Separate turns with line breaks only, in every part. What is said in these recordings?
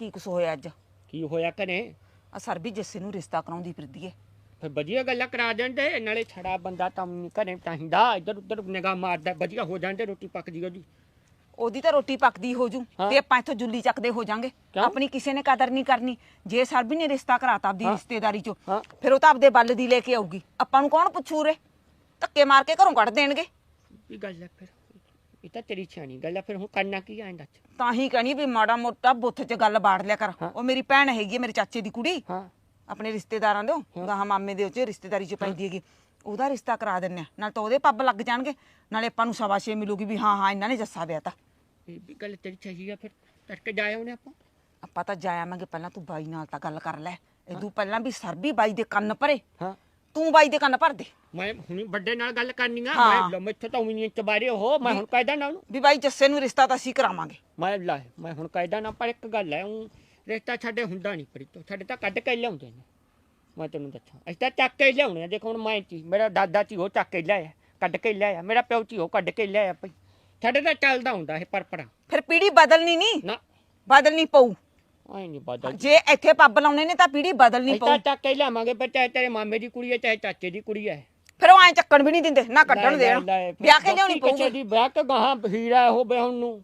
ਕੀ ਕੁਛ ਹੋਇਆ ਅੱਜ?
ਕੀ ਹੋਇਆ ਘਰੇ?
ਆ ਸਰ ਵੀ ਜੱਸੇ ਨੂੰ ਰਿਸ਼ਤਾ ਕਰਾਉਂਦੀ ਫਿਰਦੀ ਏ।
ਫਿਰ ਵਧੀਆ ਗੱਲਾਂ ਕਰਾ ਦਿੰਦੇ ਨਾਲੇ ਛੜਾ ਬੰਦਾ ਤਾਂ ਨਹੀਂ ਘਰੇ ਚਾਹੀਦਾ ਇੱਧਰ ਉੱਧਰ ਨਿਗਾਹ ਮਾਰਦਾ ਵਧੀਆ ਹੋ ਜਾਂਦੇ ਰੋਟੀ ਪੱਕ ਜੀ। ਉਹਦੀ
ਉਹਦੀ ਤਾਂ ਰੋਟੀ ਪੱਕਦੀ ਹੋ ਜੂ
ਹਾਂ।
ਤੇ ਆਪਾਂ ਇੱਥੋਂ ਜੁੱਲੀ ਚੱਕਦੇ ਹੋ ਜਾਾਂਗੇ।
ਕਿਉਂ?
ਆਪਣੀ ਕਿਸੇ ਨੇ ਕਦਰ ਨਹੀਂ ਕਰਨੀ। ਜੇ ਸਰ ਵੀ ਨੇ ਰਿਸ਼ਤਾ ਕਰਾਤਾ ਆਪਦੀ
ਹਾਂ।
ਰਿਸ਼ਤੇਦਾਰੀ ਚੋਂ
ਹਾਂ।
ਫਿਰ ਉਹ ਤਾਂ ਆਪਦੇ ਬੱਲ ਦੀ ਲੈ ਕੇ ਆਊਗੀ। ਆਪਾਂ ਨੂੰ ਕੌਣ ਪੁੱਛੂ ਰੇ ਧੱਕੇ ਮਾਰ ਕੇ ਘਰੋਂ ਕੱਢ ਦੇਣਗੇ।
ਕੀ ਗੱਲ ਹੈ ਫਿਰ? ਇਹ ਤਾਂ ਤੇਰੀ ਛਾਣੀ ਗੱਲ ਹੈ ਫਿਰ ਹੁਣ ਕਰਨਾ ਕੀ ਆਂਦਾ
ਤਾਂ ਹੀ ਕਹਣੀ ਵੀ ਮਾੜਾ ਮੋਟਾ ਬੁੱਥ 'ਚ ਗੱਲ ਬਾੜ ਲਿਆ ਕਰ।
ਹਾਂ।
ਉਹ ਮੇਰੀ ਭੈਣ ਹੈਗੀ ਹੈ ਮੇਰੇ ਚਾਚੇ ਦੀ ਕੁੜੀ।
ਹਾਂ।
ਆਪਣੇ ਰਿਸ਼ਤੇਦਾਰਾਂ ਦੇ ਗਾਹਾਂ ਮਾਮੇ ਦੇ ਉੱਚ ਰਿਸ਼ਤੇਦਾਰੀ 'ਚ ਪੈਂਦੀ ਹੈਗੀ। ਉਹਦਾ ਰਿਸ਼ਤਾ ਕਰਾ ਦਿੰਨੇ ਆ। ਨਾਲ ਤਾਂ ਉਹਦੇ ਪੱਬ ਲੱਗ ਜਾਣਗੇ। ਨਾਲੇ ਆਪਾਂ ਨੂੰ ਸ਼ਾਬਾਸ਼ੇ ਮਿਲੂਗੀ ਵੀ ਹਾਂ ਹਾਂ ਇਹਨਾਂ ਨੇ ਜੱਸਾ ਵਿਆਹ ਤਾਂ।
ਇਹ ਵੀ ਗੱਲ ਤੇਰੀ ਸਹੀ ਆ ਫਿਰ ਕਰਕੇ ਜਾਇਆ ਉਹਨੇ ਆਪਾਂ।
ਆਪਾਂ ਤਾਂ ਜਾ ਆਵਾਂਗੇ ਪਹਿਲਾਂ ਤੂੰ ਬਾਈ ਨਾਲ ਤਾਂ ਗੱਲ ਕਰ ਲੈ। ਇਦੋਂ ਪਹਿਲਾਂ ਵੀ ਸਰ ਵੀ ਬਾਈ ਦੇ ਕੰਨ ਭਰੇ
ਹਾਂ।
ਤੂੰ ਬਾਈ ਦੇ ਕੰਨ ਭਰ ਦੇ
ਮੈਂ ਹੁਣੀ ਵੱਡੇ ਨਾਲ ਗੱਲ ਕਰਨੀ ਆ।
ਹਾਂ।
ਮੈਂ ਮੈਥੋਂ ਤਾਂ ਉਮੀਦ ਚਬਾਰੇ ਹੋ ਮੈਂ ਹੁਣ ਕਾਇਦਾ ਨਾ ਉਹਨੂੰ।
ਵੀ ਬਾਈ ਜੱਸੇ ਨੂੰ ਰਿਸ਼ਤਾ ਤਾਂ ਅਸੀਂ ਕਰਾਵਾਂਗੇ।
ਮੈਂ ਲੈ ਮੈਂ ਹੁਣ ਕਾਇਦਾ ਨਾ ਪਰ ਇੱਕ ਗੱਲ ਹੈ ਉਹ ਰਿਸ਼ਤਾ ਸਾਡੇ ਹੁੰਦਾ ਨਹੀਂ ਪਰਿਤੋ। ਸਾਡੇ ਤਾਂ ਕੱਢ ਕੇ ਲਿਆਉਂਦੇ ਨੇ। ਮੈਂ ਤੈਨੂੰ ਦੱਸਾਂ। ਅਸੀਂ ਤਾਂ ਚੱਕ ਕੇ ਲਿਆਉਣੇ ਆ। ਦੇਖੋ ਹੁਣ ਮੈਂ ਚੀ ਮੇਰਾ ਦਾਦਾ ਚੀ ਉਹ ਚੱਕ ਕੇ ਲਿਆਇਆ ਕੱਢ ਕੇ ਲਿਆਇਆ। ਮੇਰਾ ਪਿਓ ਚੀ ਉਹ ਕੱਢ ਕੇ ਲਿਆਇਆ ਭਈ। ਸਾਡੇ ਤਾਂ ਚੱਲਦਾ ਹੁੰਦਾ ਇਹ ਪਰਪਰਾ
ਫਿਰ ਪੀੜੀ ਬਦਲਣੀ ਨਹੀਂ?
ਨਾ।
ਬਦਲਣੀ ਪਊ।
ਆਈ ਨਹੀਂ ਬਦਲ
ਜੇ। ਇੱਥੇ ਪੱਬ ਲਾਉਣੇ ਨੇ ਤਾਂ ਪੀੜੀ ਬਦਲਣੀ ਪਊ
ਤਾਂ ਚੱਕ ਕੇ ਲਿਆਵਾਂਗੇ ਪਰ ਚਾਹੇ ਤੇਰੇ ਮਾਮੇ ਦੀ ਕੁੜੀ ਹੈ ਚਾਹੇ ਚਾਚੇ ਦੀ ਕੁੜੀ ਹੈ।
ਫਿਰ ਉਹ ਐ ਚੱਕਣ ਵੀ ਨਹੀਂ ਦਿੰਦੇ ਨਾ ਕੱਢਣ ਦੇਣ। ਵਿਆਹ ਕੇ ਲਿਆਉਣੀ ਪਊਗੀ।
ਦੀ ਵਿਆਹ ਕੇ ਗਾਹਾਂ ਹੀਰਾ ਹੋ ਬਿਆਹ ਨੂੰ।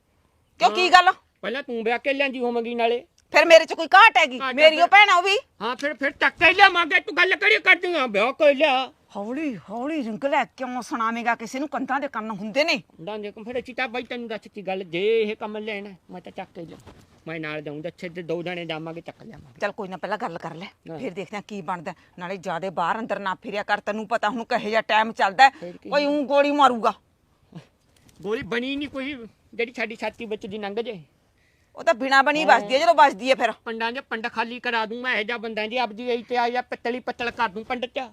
ਕਿਉਂ ਕੀ ਗੱਲ?
ਪਹਿਲਾਂ ਤੂੰ ਵਿਆਹ ਕੇ ਲਿਆਂਦੀ ਹੋਵੇਂਗੀ ਨਾਲੇ।
ਫਿਰ ਮੇਰੇ 'ਚ ਕੋਈ ਘਾਟ ਹੈਗੀ? ਮੇਰੀ ਉਹ
ਫਿਰ-
ਭੈਣ ਉਹ ਵੀ।
ਹਾਂ ਫਿਰ ਫਿਰ ਚੱਕ ਕੇ ਲਿਆਵਾਂਗੇ ਤੂੰ ਗੱਲ ਕਰੀ ਕਰਦੀਆਂ ਵਿਆਹ ਕੋਈ ਲਿਆ।
ਹੌਲੀ ਹੌਲੀ ਰਿੰਕ ਲੈ ਕਿਉਂ ਸੁਣਾਵੇਂਗਾ? ਕਿਸੇ ਨੂੰ ਕੰਧਾਂ ਦੇ ਕੰਨ ਹੁੰਦੇ ਨੇ।
ਡਾਂਦੇ ਕੋ ਫਿਰ ਚੀਤਾ ਬਾਈ ਤੈਨੂੰ ਦੱਸ ਤੀ ਗੱਲ ਜੇ ਇਹ ਕੰਮ ਲੈਣਾ ਮੈਂ ਤਾਂ ਚੱਕ ਕੇ ਲਿਆ ਮੈਂ ਨਾਲ ਜਾਊਂ ਅੱਛੇ ਤੇ ਦੋ ਜਣੇ ਜਾਵਾਂਗੇ ਚੱਕ ਲਿਆਵਾਂਗੇ।
ਚੱਲ ਕੋਈ ਨਾ ਪਹਿਲਾਂ ਗੱਲ ਕਰ ਲੈ
ਹਾਂ।
ਫਿਰ ਦੇਖਦੇ ਆ ਕੀ ਬਣਦਾ। ਨਾਲੇ ਜਿਆਦੇ ਬਾਹਰ ਅੰਦਰ ਨਾ ਫਿਰਿਆ ਕਰ ਤੈਨੂੰ ਪਤਾ ਹੁਣ ਕਹੇ ਜਿਹਾ ਟਾਈਮ ਚੱਲਦਾ ਹੈ।
ਫਿਰ ਕੀ?
ਕੋਈ ਉਂ ਗੋਲੀ ਮਾਰੂਗਾ।
ਗੋਲੀ ਬਣੀ ਨਹੀਂ ਕੋਈ ਜਿਹੜੀ ਸਾਡੀ ਛਾਤੀ ਵਿੱਚ ਦੀ ਲੰਘ ਜੇ।
ਉਹ ਤਾਂ ਬਿਨਾ ਬਣੀ ਵੱਜਦੀ ਹੈ ਜਦੋਂ ਵੱਜਦੀ ਹੈ ਫਿਰ।
ਪੰਡਾਂ ਦੇ ਪੰਡ ਖਾਲੀ ਕਰਾ ਦੂੰ ਮੈਂ ਇਹ ਜਾ ਬੰਦਾਂ ਦੀ ਆਪਦੀ ਐ ਤੇ ਆਇਆ ਪਿੱਤਲੀ ਪੱਤਲ ਕਰ ਦੂੰ ਪੰਡ ਚ।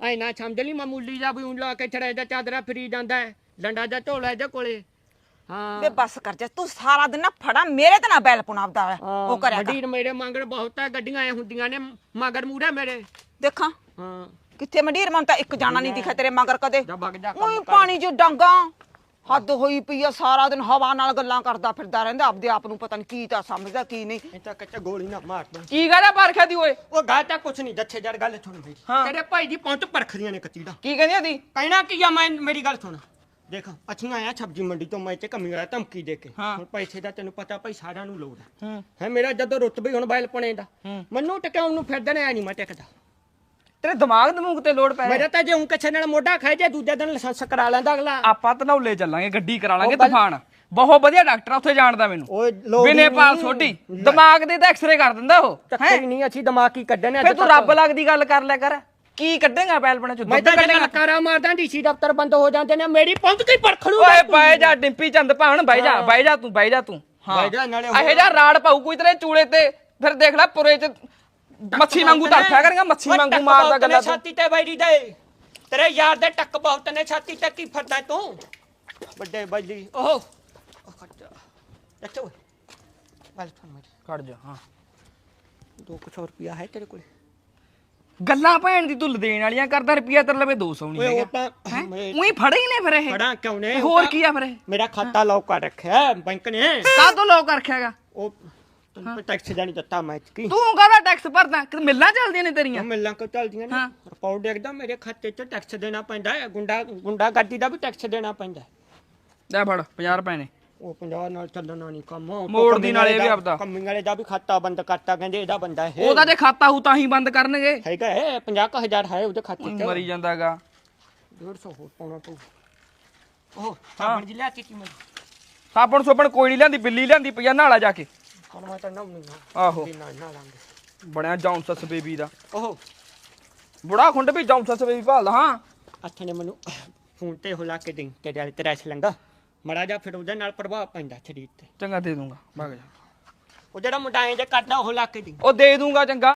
ਐ ਨਾ ਸਮਝ ਲਈ ਮਾਮੂਲੀ ਜਾ ਵੀ ਊਂ ਲਾ ਕੇ ਛੜਾ ਦਾ ਚਾਦਰਾ ਫਰੀ ਜਾਂਦਾ ਹੈ ਡੰਡਾ ਦਾ ਢੋਲਾ ਇਹਦੇ ਕੋਲੇ। ਹਾਂ।
ਵੇ ਬਸ ਕਰ ਜਾ ਤੂੰ ਸਾਰਾ ਦਿਨ ਨਾ ਫੜਾ ਮੇਰੇ ਤੇ ਨਾ ਬੈਲ ਪੁਣਾਵਦਾ ਉਹ ਕਰਿਆ ਕਰ।
ਮੰਡੀਰ ਮੇਰੇ ਮੰਗੜ ਬਹੁਤ ਹੈ ਗੱਡੀਆਂ ਐ ਹੁੰਦੀਆਂ ਨੇ ਮਗਰ ਮੂਰੇ ਮੇਰੇ।
ਦੇਖਾਂ।
ਹਾਂ।
ਕਿੱਥੇ ਮੰਡੀਰ ਮਨ ਤਾਂ ਇੱਕ ਜਾਣਾ ਨਹੀਂ ਦਿਖਿਆ ਤੇਰੇ ਮਗਰ ਕਦੇ।
ਜਾ ਵਗ ਜਾ ਕੰਮ
ਉਹੀ
ਕਰ।
ਪਾਣੀ 'ਚ ਡਾਂਗਾ ਹੱਦ ਹੋਈ ਪਈ ਆ ਸਾਰਾ ਦਿਨ ਹਵਾ ਨਾਲ ਗੱਲਾਂ ਕਰਦਾ ਫਿਰਦਾ ਰਹਿੰਦਾ ਆਪਦੇ ਆਪ ਨੂੰ ਪਤਾ ਨਹੀਂ ਕੀ ਤਾਂ ਸਮਝਦਾ ਕੀ ਨਹੀਂ।
ਇਹ ਤਾਂ ਕੱਚਾ ਗੋਲੀ ਨਾ ਮਾਰ ਦੋ
ਕੀ ਕਹਦਾ ਪਰਖਿਆ ਦੀ ਓਏ?
ਉਹ ਗਾ ਤਾਂ ਕੁਛ ਨਹੀਂ ਦੱਸੇ ਜੜ ਗੱਲ ਸੁਣ ਮੇਰੀ।
ਹਾਂ।
ਤੇਰੇ ਭਾਈ ਦੀ ਪਹੁੰਚ ਪਰਖਰੀਆਂ ਨੇ ਕੱਚੀ ਦਾ।
ਕੀ ਕਹਿੰਦੀ ਦੀ
ਕਹਿਣਾ ਕੀ ਆ ਮੈਂ ਮੇਰੀ ਗੱਲ ਸੁਣ। ਦੇਖ ਅੱਛੀਆਂ ਆਇਆ ਸਬਜ਼ੀ ਮੰਡੀ ਤੋਂ ਮੈਂ ਤੇ ਕਮੀ ਵਾਲਾ ਧਮਕੀ ਦੇ ਕੇ।
ਹਾਂ।
ਹੁਣ ਪੈਸੇ ਦਾ ਤੈਨੂੰ ਪਤਾ ਭਾਈ ਸਾਰਿਆਂ ਨੂੰ ਲੋੜ ਹੈ
ਹੂੰ।
ਹੈ ਮੇਰਾ ਜਦੋਂ ਰੁੱਤ ਵੀ ਹੁਣ ਬਾਇਲ ਪਣੇ ਦਾ।
ਹੂੰ।
ਮੈਨੂੰ ਟਿਕਾਉਣ ਨੂੰ ਫਿਰਦੇ ਨੇ ਐ ਨਹੀਂ ਮੈਂ ਟਿਕਦਾ।
ਤੇਰੇ ਦਿਮਾਗ ਦਮੂਗ ਤੇ ਲੋੜ ਪੈ
ਮੇਰਾ ਤਾਂ ਜੇ ਹੁਣ ਕਿਸੇ ਨਾਲ ਮੋਢਾ ਖਾਏ ਜੇ ਦੂਜੇ ਦਿਨ ਲਾਇਸੈਂਸ ਕਰਾ ਲੈਂਦਾ ਅਗਲਾ।
ਆਪਾਂ ਧਨੌਲੇ ਚੱਲਾਂਗੇ ਗੱਡੀ ਕਰਾ ਲਾਂਗੇ
ਉਹ
ਤੂਫਾਨ। ਬਹੁਤ ਵਧੀਆ ਡਾਕਟਰ ਆ, ਉੱਥੇ ਜਾਣਦਾ ਮੈਨੂੰ।
ਓਏ ਲੋੜ ਹੀ
ਵਿਨੇਪਾਲ
ਨਹੀਂ।
ਸੋਢੀ। ਦਿਮਾਗ ਦੇ ਤਾਂ ਐਕਸ-ਰੇ ਕਰ ਦਿੰਦਾ ਉਹ।
ਚੱਕਰ ਹੀ? ਨਹੀਂ ਅਸੀਂ ਦਿਮਾਗ ਹੀ ਕੱਢਣੇ
ਫੇ ਤੂੰ ਰੱਬ ਲੱਗਦੀ ਗੱਲ ਕਰ ਲਿਆ ਕਰ। ਕੀ ਕੱਢੇਗਾ ਪੈਲਪਣਾ ਚ?
ਮੈਂ
ਦੁੱਧ
ਤਾਂ
ਕੱਢੇਗਾ
ਕਾਰਾ ਮਾਰਦਾ ਡੀਸੀ ਦਫ਼ਤਰ ਬੰਦ ਹੋ ਜਾਂਦੇ ਨੇ ਮੇਰੀ ਪਹੁੰਚ ਕੀ ਪਰਖ ਲੂ
ਓਏ ਬਾਈ ਜਾ ਡਿੰਪੀ ਚੰਦ ਭਾਣ ਬਾਈ ਜਾ ਬਾਈ ਜਾ ਤੂੰ ਬਾਈ ਜਾ ਤੂੰ।
ਬਾਈ ਜਾ, ਨਾਲੇ
ਇਹ ਜਾ ਰਾੜ ਪਾਉ ਕੋਈ ਤੇਰੇ ਚੂਲੇ ਤੇ ਫਿਰ ਦੇਖ ਲੈ ਪੁਰੇ ਚ ਮੱਛੀ ਵਾਂਗੂ ਤੜਫਿਆ ਕਰਾਂਗਾ ਮੱਛੀ ਵਾਂਗੂ ਮਾਰਦਾ ਗੱਲਾਂ ਤੂੰ।
ਛਾਤੀ ਤੇ ਬੈਰੀ ਦੇ ਤੇਰੇ ਯਾਰ ਦੇ ਟੱਕ ਬਹੁਤ ਨੇ ਛਾਤੀ ਤੇ ਕੀ ਫਰਦਾ ਤੂੰ? ਵੱਡੇ ਬੈਲੀ। ਓਹ। ਉਹ ਖੱਟ ਇੱਥੇ ਓਏ। ਗੱਲ ਸੁਣ ਮੇਰੀ।
ਖੜ ਜਾ ਹਾਂ।
200 ਰੁਪਿਆ ਹੈ ਤੇਰੇ ਕੋਲ।
ਗੱਲਾਂ ਭੈਣ ਦੀ ਤੂੰ ਦੇਣ ਵਾਲੀਆਂ ਕਰਦਾ ਰੁਪਿਆ ਤੇਰੇ ਲਵੇ 200 ਨਹੀਂ
ਓਏ ਉਹ
ਹੈਗਾ।
ਤਾਂ ਮੈਂ
ਉਹੀ ਫੜੇ ਹੀ ਨੇ ਫਿਰ ਇਹ।
ਬੜਾ ਕਿਉਂ ਨੇ?
ਤੇ
ਉਹ
ਹੋਰ
ਤਾਂ
ਕੀ ਆ ਫਿਰ ਇਹ?
ਮੇਰਾ ਖਾਤਾ ਲੌਕ ਕਰ ਰੱਖਿਆ ਹੈ ਬੈਂਕ ਨੇ।
ਤੋਂ ਲੋਕ ਰੱਖਿਆਗਾ
ਉਹ ਤੈਨੂੰ ਟੈਕਸ ਜਾਣੀ ਦਿੱਤਾ ਮੈਂ ਕੀ?
ਤੂੰ ਕਾਹਦਾ ਟੈਕਸ ਭਰਦਾ? ਕਿ ਮਿੱਲਾਂ ਚੱਲਦੀਆਂ ਨੇ ਤੇਰੀਆਂ?
ਮਿਲਾਂ ਕੋ ਚੱਲਦੀਆਂ ਨੇ?
ਹਾਂ।
ਰਿਪੋਰਟ ਦੇਖਦਾ ਮੇਰੇ ਖਾਤੇ 'ਚ ਟੈਕਸ ਦੇਣਾ ਪੈਂਦਾ ਹੈ ਗੁੰਡਾ ਗੁੰਡਾ ਗੱਡੀ ਦਾ ਵੀ ਟੈਕਸ ਦੇਣਾ ਪੈਂਦਾ ਹੈ।
ਲੈ ਫੜ 50 ਰੁਪਏ ਨੇ।
ਉਹ 50 ਨਾਲ ਚੱਲਣਾ ਨਹੀਂ ਕੰਮ। ਉਹ
ਮੋੜ ਦੀ ਨਾਲੇ ਵੀ ਆਪਦਾ।
ਕੰਮੀ ਵਾਲੇ ਦਾ ਵੀ ਖਾਤਾ ਬੰਦ ਕਰਤਾ ਕਹਿੰਦੇ ਇਹਦਾ ਬੰਦਾ ਹੈ
ਉਹਦਾ ਜੇ ਖਾਤਾ ਹੂ ਤਾਂ ਹੀ ਬੰਦ ਕਰਨਗੇ।
ਹੈਗਾ ਹੈ 50000 ਹੈ ਉਹਦੇ ਖਾਤੇ 'ਚ।
ਮਰੀ ਜਾਂਦਾਗਾ।
150 ਹੋਰ ਪਾਉਣਾ ਪਊ। ਉਹ ਸਾਬਣ ਜੀ ਲਿਆਤੀ ਤੀ ਮੈਨੂੰ
ਸਾਬਣ ਸੋਬਣ ਕੋਈ ਨਹੀਂ ਲਿਆਂਦੀ ਬਿੱਲੀ ਲਿਆਂਦੀ ਪਈਆ ਨਾਲਾ ਜਾ ਕੇ।
ਹੁਣ ਮੈਂ ਤਾਂ
ਆਹੋ।
ਨਾ ਨਾ ਲਾਂਗੇ
ਬਣਿਆ ਜੌਂਸਸ ਬੇਬੀ ਦਾ।
ਉਹ
ਬੁੜਾ ਖੁੰਡ ਵੀ ਜੌਂਸਸ ਬੇਬੀ ਭਾਲਦਾ ਹਾਂ।
ਅੱਠ ਨੇ ਮੈਨੂੰ ਫੋਨ ਤੇ ਹੁਲਾ ਕੇ ਦੇ ਤੇਰੇ ਵਾਲੇ ਤੇਰਾ ਲੰਗਾ। ਮੜਾ ਜਾ ਫਿਰ ਉਹਦੇ ਨਾਲ ਪ੍ਰਭਾਵ ਪੈਂਦਾ ਸਰੀਰ ਤੇ।
ਚੰਗਾ ਦੇ ਦੂੰਗਾ ਭਗ ਜਾ।
ਉਹ ਜਿਹੜਾ ਮੁੰਡਾ ਐਂ ਜੇ ਕਰਦਾ ਉਹ ਲਾ ਕੇ ਦੇ।
ਉਹ ਦੇ ਦੂੰਗਾ ਚੰਗਾ।